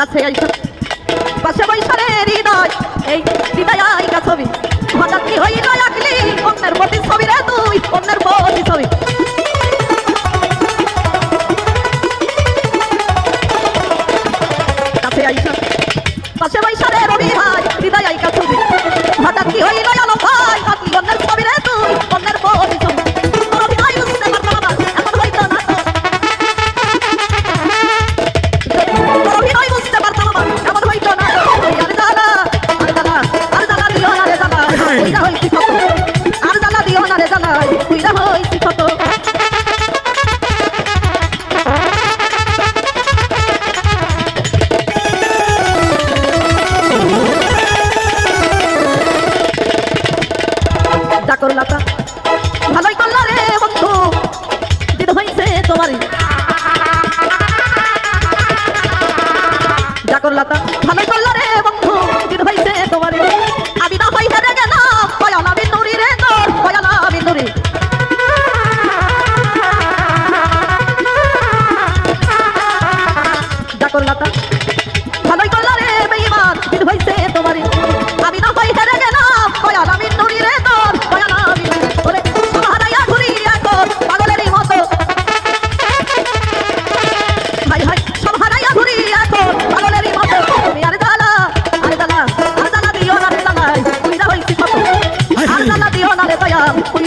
কাছে আইসা। পাশে বৈশালে হৃদয়, এই হৃদয় আইকা ছবি। হঠাৎ কি হইল আঁকলি অন্যের প্রতি ছবি রে তুই, অন্যের প্রতি ছবি। তোর লাতা ভালোই করলা রে বন্ধু দিন হয়েছে তোমারই। যা করলাতা ভালোই 啊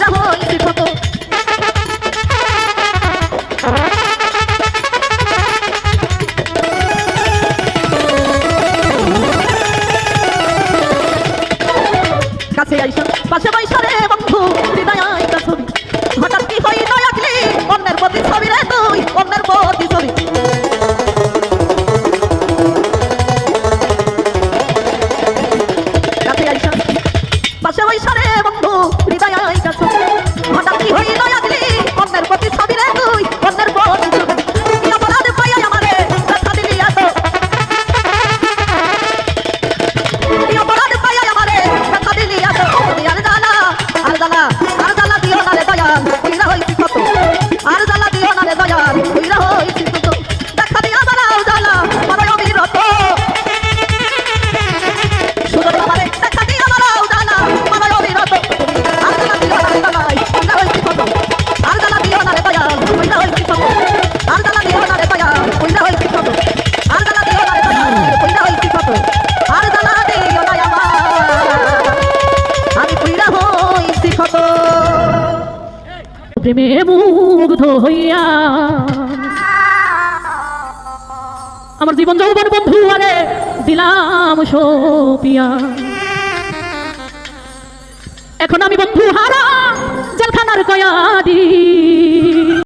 প্রেমে মুগ্ধ হইয়া। আমার জীবন যৌবন বন্ধু আরে, দিলাম সোপিয়া। এখন আমি বন্ধু হারা, জেলখানার কয়াদি